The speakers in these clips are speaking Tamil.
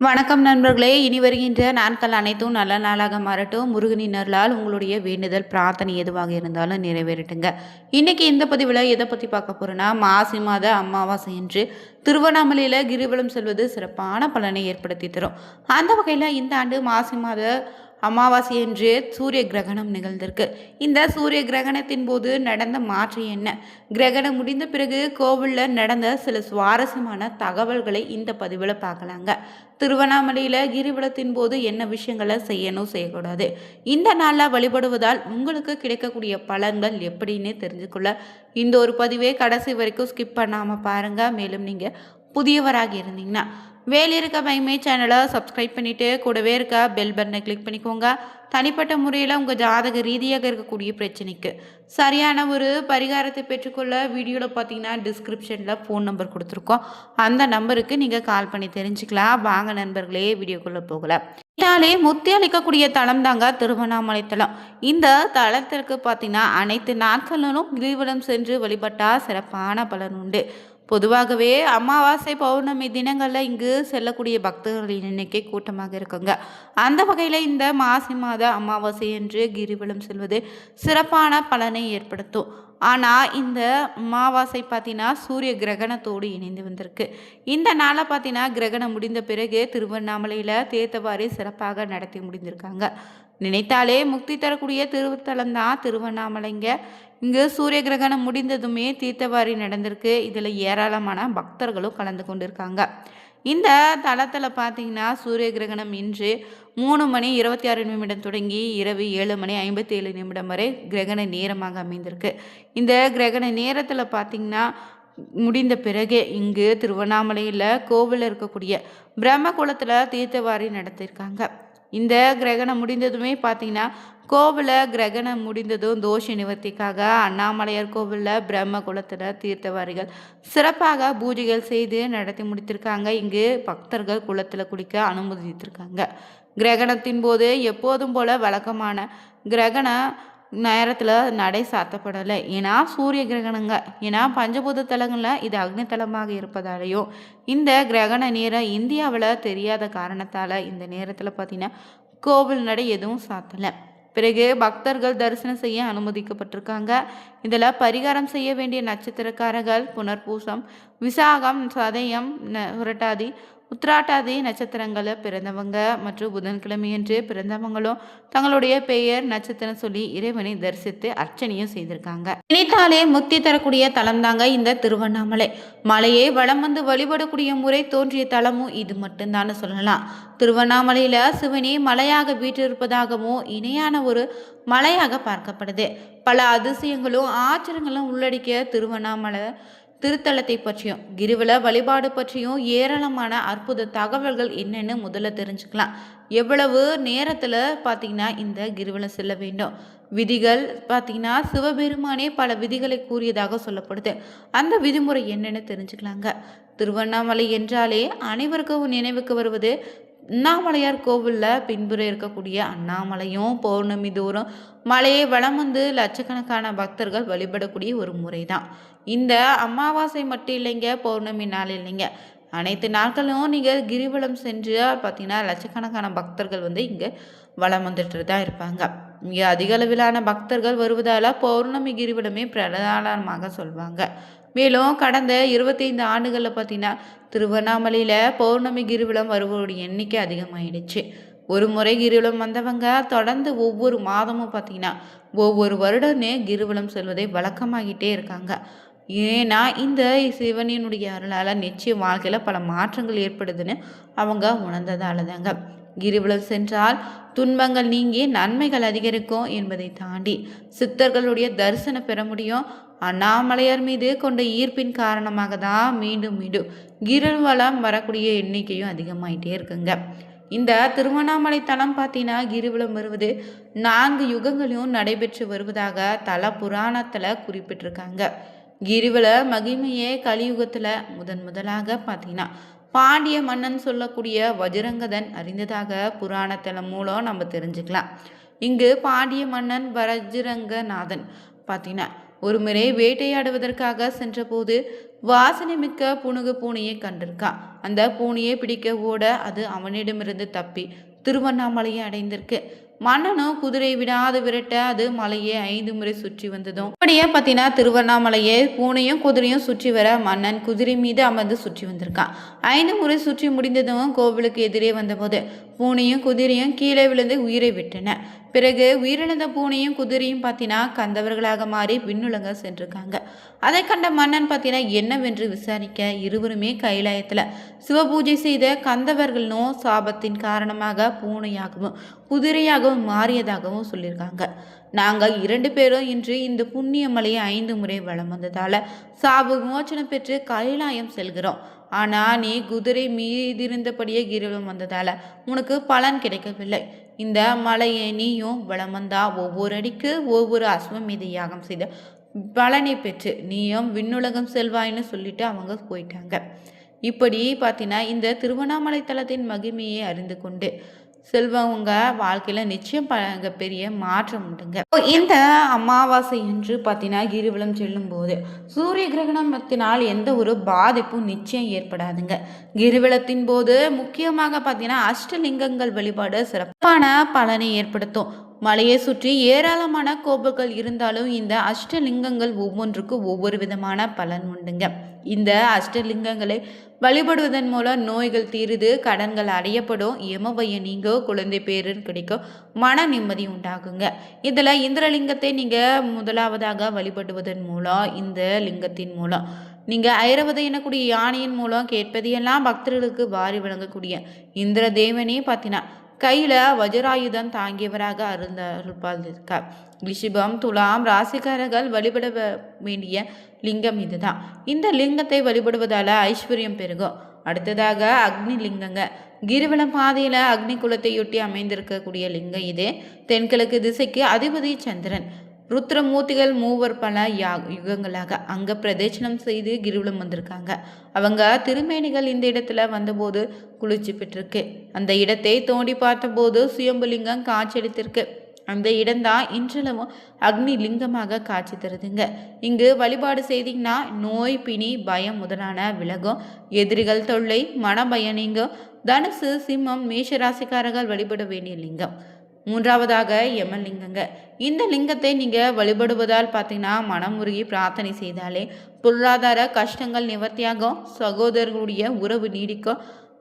வணக்கம் நண்பர்களே. இனி வருகின்ற நாட்கள் அனைத்தும் நல்ல நாளாக மாறட்டும். முருகனின் அருளால் உங்களுடைய வேண்டுதல் பிரார்த்தனை எதுவாக இருந்தாலும் நிறைவேறட்டுங்க. இன்னைக்கு இந்த பதிவில் எதை பற்றி பார்க்க போகிறோன்னா மாசி மாத அமாவாசை என்று திருவண்ணாமலையில் கிரிவலம் செல்வது சிறப்பான பலனை ஏற்படுத்தி தரும். அந்த வகையில் இந்த ஆண்டு மாசி மாத அமாவாசை என்று சூரிய கிரகணம் நிகழ்ந்திருக்கு. இந்த சூரிய கிரகணத்தின் போது நடந்த மாற்றம் என்ன? கிரகணம் முடிந்த பிறகு கோவிலில் நடந்த சில சுவாரஸ்யமான தகவல்களை இந்த பதிவில் பார்க்கலாங்க. திருவண்ணாமலையில் கிரிவலத்தின் போது என்ன விஷயங்களை செய்யணும் செய்யக்கூடாது. இந்த நாளில் வழிபடுவதால் உங்களுக்கு கிடைக்கக்கூடிய பலன்கள் எப்படின்னு தெரிஞ்சுக்கொள்ள இந்த ஒரு பதிவே கடைசி வரைக்கும் ஸ்கிப் பண்ணாமல் பாருங்கள் மேலும் நீங்கள் புதியவராக இருந்தீங்கன்னா வேலை இருக்க மைமே சேனலை சப்ஸ்கிரைப் பண்ணிவிட்டு கூடவே இருக்க பெல் பட்டனை கிளிக் பண்ணிக்கோங்க. தனிப்பட்ட முறையில் உங்கள் ஜாதக ரீதியாக இருக்கக்கூடிய பிரச்சனைக்கு சரியான ஒரு பரிகாரத்தை பெற்றுக்கொள்ள வீடியோவில் பார்த்தீங்கன்னா டிஸ்கிரிப்ஷனில் ஃபோன் நம்பர் கொடுத்துருக்கோம். அந்த நம்பருக்கு நீங்கள் கால் பண்ணி தெரிஞ்சுக்கலாம். வாங்க நண்பர்களே வீடியோக்குள்ளே போகலாம் இதாலே முத்தி அளிக்கக்கூடிய தளம் தாங்க திருவண்ணாமலை தலம் இந்த தலத்திற்கு பார்த்தீங்கன்னா அனைத்து நாட்களிலும் கிரிவலம் சென்று வழிபட்டால் சிறப்பான பலன் உண்டு. பொதுவாகவே அமாவாசை பௌர்ணமி தினங்களில் இங்கு செல்லக்கூடிய பக்தர்களின் எண்ணிக்கை கூட்டமாக இருக்குங்க. அந்த வகையில் இந்த மாசி மாத அமாவாசை என்று கிரிவலம் செல்வது சிறப்பான பலனை ஏற்படுத்தும். ஆனால் இந்த அமாவாசை பார்த்தீங்கன்னா சூரிய கிரகணத்தோடு இணைந்து வந்திருக்கு. இந்த நாளை பார்த்தீங்கன்னா கிரகணம் முடிந்த பிறகு திருவண்ணாமலையில் தேத்தவாரி சிறப்பாக நடத்தி முடிந்திருக்காங்க. நினைத்தாலே முக்தி தரக்கூடிய திருத்தலம் தான் திருவண்ணாமலைங்க. இங்கு சூரிய கிரகணம் முடிந்ததுமே தீர்த்தவாரி நடந்திருக்கு. இதில் ஏராளமான பக்தர்களும் கலந்து கொண்டிருக்காங்க. இந்த தளத்தில் பார்த்தீங்கன்னா சூரிய கிரகணம் இன்று மூணு மணி இருபத்தி ஆறு நிமிடம் தொடங்கி இரவு ஏழு மணி ஐம்பத்தி ஏழு நிமிடம் வரை கிரகண நேரமாக அமைந்திருக்கு. இந்த கிரகண நேரத்தில் பார்த்தீங்கன்னா முடிந்த பிறகு இங்கு திருவண்ணாமலையில் கோவிலில் இருக்கக்கூடிய பிரம்ம குளத்தில் தீர்த்தவாரி நடத்தியிருக்காங்க இந்த கிரகணம் முடிந்ததுமே பார்த்தீங்கன்னா கோவிலில் கிரகணம் முடிந்ததும் தோஷ நிவர்த்திக்காக அண்ணாமலையார் கோவிலில் பிரம்ம குலத்தில் தீர்த்தவாரிகள் சிறப்பாக பூஜைகள் செய்து நடத்தி முடித்திருக்காங்க. இங்கு பக்தர்கள் குளத்தில் குளிக்க அனுமதித்திருக்காங்க. கிரகணத்தின் போது எப்போதும் போல வழக்கமான கிரகண நேரத்தில் நடை சாத்தப்படலை. ஏன்னா சூரிய கிரகணங்க ஏன்னா பஞ்சபூத தலங்களில் இது அக்னித்தலமாக இருப்பதாலையும் இந்த கிரகண நேரம் இந்தியாவில் தெரியாத காரணத்தால் இந்த நேரத்தில் பார்த்திங்கன்னா கோவில் நடை எதுவும் சாத்தலை. பிறகு பக்தர்கள் தரிசனம் செய்ய அனுமதிக்கப்பட்டிருக்காங்க. இதில் பரிகாரம் செய்ய வேண்டிய நட்சத்திரக்காரர்கள் புனர்பூசம் விசாகம் சதயம் புரட்டாதி உத்ராட்டாதி நட்சத்திரங்களில் பிறந்தவங்க மற்றும் புதன்கிழமையன்று பிறந்தவங்களும் தங்களுடைய பெயர் நட்சத்திரம் சொல்லி இறைவனை தரிசித்து அர்ச்சனையும் செய்திருக்காங்க. நினைத்தாலே முக்தி தரக்கூடிய தலம் தாங்க இந்த திருவண்ணாமலை. மலையை வளம் வந்து வழிபடக்கூடிய முறை தோன்றிய தலமும் இது மட்டும்தான் சொல்லலாம். திருவண்ணாமலையில் சிவனே மலையாக வீற்றிருப்பதாகவும் இணையான ஒரு மலையாக பார்க்கப்படுது. பல அதிசயங்களும் ஆச்சரியங்களும் உள்ளடக்கிய திருவண்ணாமலை திருத்தலத்தை பற்றியும் கிரிவல வழிபாடு பற்றியும் ஏராளமான அற்புத தகவல்கள் என்னென்னு முதல்ல தெரிஞ்சுக்கலாம். எவ்வளவு நேரத்தில் பார்த்தீங்கன்னா இந்த கிரிவலம் செல்ல வேண்டும்? விதிகள் பார்த்தீங்கன்னா சிவபெருமானே பல விதிகளை கூறியதாக சொல்லப்படுது. அந்த விதிமுறை என்னென்னு தெரிஞ்சுக்கலாங்க. திருவண்ணாமலை என்றாலே அனைவருக்கும் நினைவுக்கு வருவது அண்ணாமலையார் கோவிலில் பின்புற இருக்கக்கூடிய அண்ணாமலையும் பௌர்ணமி தூரம் மலையை வளம் வந்து லட்சக்கணக்கான பக்தர்கள் வழிபடக்கூடிய ஒரு முறை தான் இந்த அமாவாசை மட்டும் இல்லைங்க பௌர்ணமி நாள் இல்லைங்க. அனைத்து நாட்களும் நீங்கள் கிரிவலம் சென்று பார்த்தீங்கன்னா லட்சக்கணக்கான பக்தர்கள் வந்து இங்கே வளம் வந்துட்டு தான் இருப்பாங்க. இங்கே அதிக அளவிலான பக்தர்கள் வருவதால் பௌர்ணமி கிரிவலமே பிரதானமாக சொல்வாங்க. மேலும் கடந்த இருபத்தைந்து ஆண்டுகளில் பார்த்தீங்கன்னா திருவண்ணாமலையில் பௌர்ணமி கிரிவலம் வருவோருடைய எண்ணிக்கை அதிகமாயிடுச்சு. ஒரு முறை கிரிவலம் வந்தவங்க தொடர்ந்து ஒவ்வொரு மாதமும் பார்த்தீங்கன்னா ஒவ்வொரு வருடமே கிரிவலம் செல்வதை வழக்கமாகிட்டே இருக்காங்க. ஏன்னா இந்த சிவனினுடைய அருளால் நிச்சயம் வாழ்க்கையில் பல மாற்றங்கள் ஏற்படுதுன்னு அவங்க உணர்ந்ததால தாங்க கிரிவலம் சென்றால் துன்பங்கள் நீங்கி நன்மைகள் அதிகரிக்கும் என்பதை தாண்டி சித்தர்களுடைய தரிசனம் பெற முடியும். அண்ணாமலையார் மீது கொண்ட ஈர்ப்பின் காரணமாக தான் மீண்டும் மீண்டும் கிரிவலம் வரக்கூடிய எண்ணிக்கையும் அதிகமாயிட்டே இருக்குங்க. இந்த திருவண்ணாமலை தலம் பார்த்தீங்கன்னா கிரிவலம் வருவது நான்கு யுகங்களையும் நடைபெற்று வருவதாக தல புராணத்தில் குறிப்பிட்டிருக்காங்க. கிரிவல மகிமையே கலியுகத்தில் முதன் முதலாக பார்த்தீங்கன்னா பாண்டிய மன்னன் சொல்லக்கூடிய வஜ்ரங்கதன் அறிந்ததாக புராணத்தலம் மூலம் நம்ம தெரிஞ்சுக்கலாம். இங்கு பாண்டிய மன்னன் வஜ்ரங்கநாதன் பார்த்தீங்கன்னா ஒருமுறை வேட்டையாடுவதற்காக சென்றபோது வாசனை மிக்க புனுகு பூனையை கண்டிருக்கான் அந்த பூனையை பிடிக்க ஓட அது அவனிடமிருந்து தப்பி திருவண்ணாமலையை அடைந்திருக்கு. மன்னனும் குதிரை விடாது விரட்ட அது மலையை ஐந்து முறை சுற்றி வந்ததும். அப்படியே பார்த்தீங்கன்னா திருவண்ணாமலையை பூனையும் குதிரையும் சுற்றி வர மன்னன் குதிரை மீது அமர்ந்து சுற்றி வந்திருக்கான். ஐந்து முறை சுற்றி முடிந்ததும் கோவிலுக்கு எதிரே வந்தபோது பூனையும் குதிரையும் கீழே விழுந்து உயிரை விட்டன. பிறகு உயிரிழந்த பூனையும் குதிரையும் பார்த்தீங்கன்னா கந்தவர்களாக மாறி விண்ணுலங்க சென்றிருக்காங்க. அதை கண்ட மன்னன் பார்த்தீங்கன்னா என்னவென்று விசாரிக்க இருவருமே கைலாயத்தில் சிவபூஜை செய்த கந்தவர்களும் சாபத்தின் காரணமாக பூனையாகவும் குதிரையாகவும் மாறியதாகவும் சொல்லியிருக்காங்க. நாங்கள் இரண்டு பேரும் இன்று இந்த புண்ணிய மலையை ஐந்து முறை வலம் வந்ததால் சாபு விமோச்சனம் பெற்று கைலாயம் செல்கிறோம். ஆனால் நீ குதிரை மீதிருந்தபடியே கிரிவலம் வந்ததால் உனக்கு பலன் கிடைக்கவில்லை. இந்த மலையை நீயும் வளமந்தா. வந்தா ஒவ்வொரு அடிக்கு ஒவ்வொரு அஸ்வமீத யாகம் செய்த பலனை பெற்று நீயும் விண்ணுலகம் செல்வாயின்னு சொல்லிட்டு அவங்க போயிட்டாங்க. இப்படி பார்த்தீங்கன்னா இந்த திருவண்ணாமலை தலத்தின் மகிமையை அறிந்து கொண்டு செல்வங்க வாழ்க்கையில் நிச்சயம் ப பெரிய மாற்றம் உண்டுங்க. இந்த அமாவாசை என்று பார்த்தீங்கன்னா கிரிவலம் செல்லும்போது சூரிய கிரகணத்தினால் எந்த ஒரு பாதிப்பும் நிச்சயம் ஏற்படாதுங்க. கிரிவலத்தின் போது முக்கியமாக பார்த்தீங்கன்னா அஷ்டலிங்கங்கள் வழிபாடு சிறப்பான பலனை ஏற்படுத்தும். மலையை சுற்றி ஏராளமான கோபுகள் இருந்தாலும் இந்த அஷ்டலிங்கங்கள் ஒவ்வொன்றுக்கும் ஒவ்வொரு விதமான பலன் உண்டுங்க. இந்த அஷ்டலிங்கங்களை வழிபடுவதன் மூலம் நோய்கள் தீருது கடன்கள் அடையப்படும் எமவைய நீங்க குழந்தை பேருன்னு கிடைக்கும் மன நிம்மதி உண்டாகுங்க. இதில் இந்திரலிங்கத்தை நீங்கள் முதலாவதாக வழிபடுவதன் மூலம் இந்த லிங்கத்தின் மூலம் நீங்கள் ஐரவதை எனக்கூடிய யானையின் மூலம் கேட்பதையெல்லாம் பக்தர்களுக்கு வாரி வழங்கக்கூடிய இந்திர தேவனே பார்த்தீங்கன்னா கையில் வஜராயுதம் தாங்கியவராக அருந்த அருள்பால் இருக்கார் ரிஷிபம் துலாம் ராசிக்காரர்கள் வழிபட வேண்டிய லிங்கம் இதுதான். இந்த லிங்கத்தை வழிபடுவதால் ஐஸ்வர்யம் பெருகும். அடுத்ததாக அக்னி லிங்கங்க. கிரிவலம் பாதையில் அக்னி குலத்தையொட்டி அமைந்திருக்கக்கூடிய லிங்கம் இது. தென்கிழக்கு திசைக்கு அதிபதி சந்திரன். ருத்ரமூர்த்திகள் மூவர் பல யா யுகங்களாக அங்கே பிரதட்சணம் செய்து கிரிவலம் வந்திருக்காங்க. அவங்க திருமேனிகள் இந்த இடத்துல வந்தபோது குளிர்ச்சி பெற்றிருக்கு. அந்த இடத்தை தோண்டி பார்த்தபோது சுயம்புலிங்கம் காட்சியளித்திருக்கு. அந்த இடம்தான் இன்றளவும் அக்னி லிங்கமாக காட்சி தருதுங்க. இங்கு வழிபாடு செய்தீங்கன்னா நோய் பிணி பயம் முதலான விலகும். எதிரிகள் தொல்லை மனபயம் நீங்கும். தனுசு சிம்மம் மேஷராசிக்காரர்கள் வழிபட வேண்டிய லிங்கம். மூன்றாவதாக யமன் லிங்கங்க இந்த லிங்கத்தை நீங்கள் வழிபடுவதால் பார்த்தீங்கன்னா மனமுருகி பிரார்த்தனை செய்தாலே பொருளாதார கஷ்டங்கள் நிவர்த்தியாகும். சகோதரர்களுடைய உறவு நீடிக்கும்.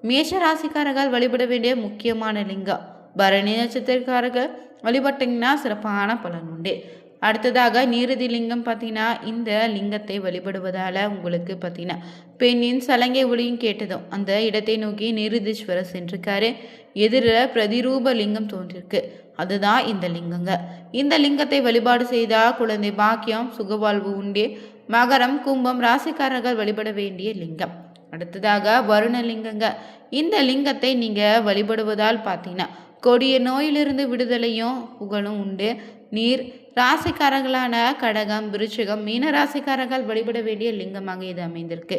மேஷராசிக்காரர்கள் வழிபட வேண்டிய முக்கியமான லிங்கம். பரணி நட்சத்திரக்காரர்கள் வழிபட்டிங்கன்னா சிறப்பான பலன் உண்டு. அடுத்ததாக நீரதி லிங்கம் பார்த்தீங்கன்னா இந்த லிங்கத்தை வழிபடுவதால் உங்களுக்கு பார்த்தீங்கன்னா பெண்ணின் சலங்கை ஒளியும் கேட்டதும் அந்த இடத்தை நோக்கி நீருதீஸ்வரர் சென்றிருக்காரு. எதிரில் பிரதிரூப லிங்கம் தோன்றிருக்கு. அதுதான் இந்த லிங்கங்க. இந்த லிங்கத்தை வழிபாடு செய்தால் குழந்தை பாக்கியம் சுகவாழ்வு உண்டே. மகரம் கும்பம் ராசிக்காரர்கள் வழிபட வேண்டிய லிங்கம். அடுத்ததாக வருணலிங்கங்க இந்த லிங்கத்தை நீங்கள் வழிபடுவதால் பார்த்தீங்கன்னா கொடிய நோயிலிருந்து விடுதலையும் புகழும் உண்டு. நீர் ராசிக்காரர்களான கடகம் விருச்சிகம் மீன ராசிக்காரர்கள் வழிபட வேண்டிய லிங்கமாக இது அமைந்திருக்கு.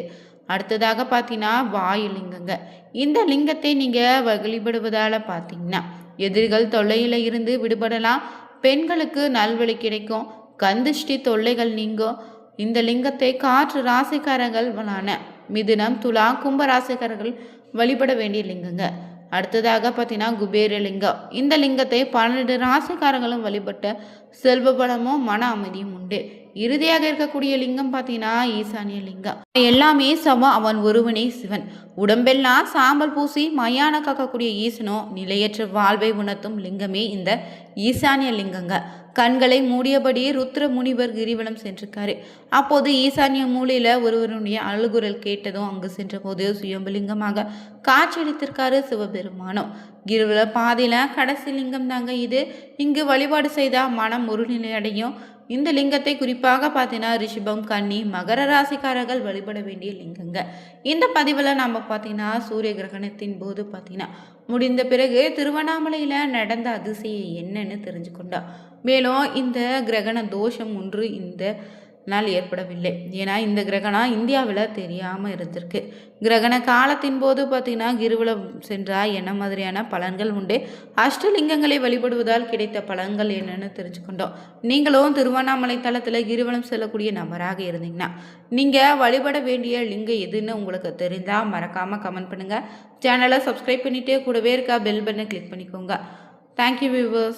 அடுத்ததாக பார்த்தீங்கன்னா வாயு லிங்கங்க. இந்த லிங்கத்தை நீங்கள் வழிபடுவதால் பார்த்தீங்கன்னா எதிரிகள் தொல்லையில் இருந்து விடுபடலாம். பெண்களுக்கு நல்வழி கிடைக்கும். கந்திஷ்டி தொல்லைகள் நீங்கும். இந்த லிங்கத்தை காற்று ராசிக்காரர்களான மிதுனம் துலா கும்ப ராசிக்காரர்கள் வழிபட வேண்டிய லிங்கங்க. அடுத்ததாக பார்த்தீங்கன்னா குபேர லிங்கம். இந்த லிங்கத்தை பன்னெண்டு ராசிக்காரங்களும் வழிபட்ட செல்வ பலமும் மன அமைதியும் உண்டு. இறுதியாக இருக்கக்கூடிய லிங்கம் பார்த்தீங்கன்னா ஈசானிய லிங்கம். எல்லாமே சமம் அவன் ஒருவனே சிவன். உடம்பெல்லாம் சாம்பல் பூசி மயான காக்கக்கூடிய ஈசனோ நிலையற்ற வாழ்வை உணர்த்தும் லிங்கமே இந்த ஈசானிய லிங்கங்க. கண்களை மூடியபடி ருத்ர முனிவர் கிரிவலம் சென்றிருக்காரு. அப்போது ஈசானிய மூலையில் ஒருவருடைய அழுகுரல் கேட்டதும் அங்கு சென்றபோது சுயம்புலிங்கமாக காட்சியளித்திருக்காரு சிவபெருமானம் கிரிவல பாதையில் கடைசி லிங்கம் தாங்க இது. இங்கு வழிபாடு செய்தால் மனம் ஒருநிலை அடையும் இந்த லிங்கத்தை குறிப்பாக பார்த்தீங்கன்னா ரிஷிபம் கன்னி மகர ராசிக்காரர்கள் வழிபட வேண்டிய லிங்கங்க. இந்த பதிவில் நம்ம பார்த்தீங்கன்னா சூரிய கிரகணத்தின் போது பார்த்தீங்கன்னா முடிந்த பிறகு திருவண்ணாமலையில் நடந்த அதிசயம் என்னன்னு தெரிஞ்சுக்கொண்டோம். மேலும் இந்த கிரகண தோஷம் ஒன்று இந்த நாள் ஏற்படவில்லை. ஏன்னா இந்த கிரகணம் இந்தியாவில் தெரியாமல் இருந்திருக்கு. கிரகண காலத்தின் போது பார்த்திங்கன்னா கிருவலம் சென்றால் என்ன மாதிரியான பலன்கள் உண்டு. அஷ்டலிங்கங்களை வழிபடுவதால் கிடைத்த பலன்கள் என்னென்னு தெரிஞ்சுக்கொண்டோம். நீங்களும் திருவண்ணாமலை தளத்தில் கிருவலம் செல்லக்கூடிய நபராக இருந்தீங்கன்னா நீங்கள் வழிபட வேண்டிய லிங்கம் எதுன்னு உங்களுக்கு தெரிந்தால் மறக்காமல் கமெண்ட் பண்ணுங்கள் சேனலை சப்ஸ்கிரைப் பண்ணிகிட்டே கூடவே இருக்கா பெல் பட்டனை கிளிக் பண்ணிக்கோங்க. Thank you viewers